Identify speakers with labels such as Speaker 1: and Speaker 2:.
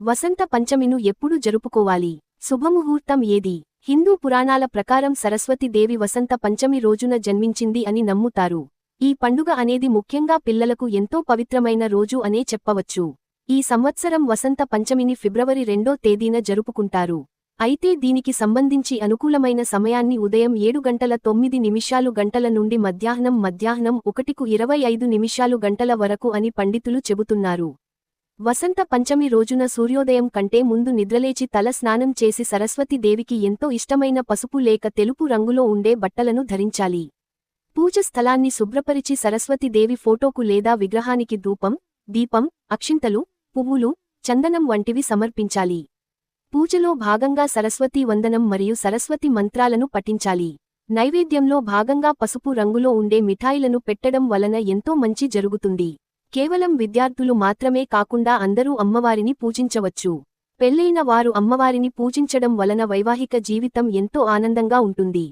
Speaker 1: వసంత పంచమిను ఎప్పుడు జరుపుకోవాలి? శుభముహూర్తం ఏది? హిందూ పురాణాల ప్రకారం సరస్వతీదేవి వసంత పంచమి రోజున జన్మించింది అని నమ్ముతారు. ఈ పండుగ అనేది ముఖ్యంగా పిల్లలకు ఎంతో పవిత్రమైన రోజు అనే చెప్పవచ్చు. ఈ సంవత్సరం వసంత పంచమిని ఫిబ్రవరి రెండో తేదీన జరుపుకుంటారు. అయితే దీనికి సంబంధించి అనుకూలమైన సమయాన్ని ఉదయం ఏడు గంటల తొమ్మిది నిమిషాలు గంటల నుండి మధ్యాహ్నం మధ్యాహ్నం ఒకటికు ఇరవై ఐదు నిమిషాలు గంటల వరకు అని పండితులు చెబుతున్నారు. వసంత పంచమి రోజున సూర్యోదయం కంటే ముందు నిద్రలేచి తల స్నానం చేసి సరస్వతీదేవికి ఎంతో ఇష్టమైన పసుపు లేక తెలుపు రంగులో ఉండే బట్టలను ధరించాలి. పూజ స్థలాన్ని శుభ్రపరిచి సరస్వతీదేవి ఫోటోకు లేదా విగ్రహానికి ధూపం దీపం అక్షింతలు పువ్వులు చందనం వంటివి సమర్పించాలి. పూజలో భాగంగా సరస్వతీ వందనం మరియు సరస్వతి మంత్రాలను పఠించాలి. నైవేద్యంలో భాగంగా పసుపు రంగులో ఉండే మిఠాయిలను పెట్టడం వలన ఎంతో మంచి జరుగుతుంది. కేవలం విద్యార్థులు మాత్రమే కాకుండా అందరూ అమ్మవారిని పూజించవచ్చు. పెళ్ళైన వారు అమ్మవారిని పూజించడం వలన వైవాహిక జీవితం ఎంతో ఆనందంగా ఉంటుంది.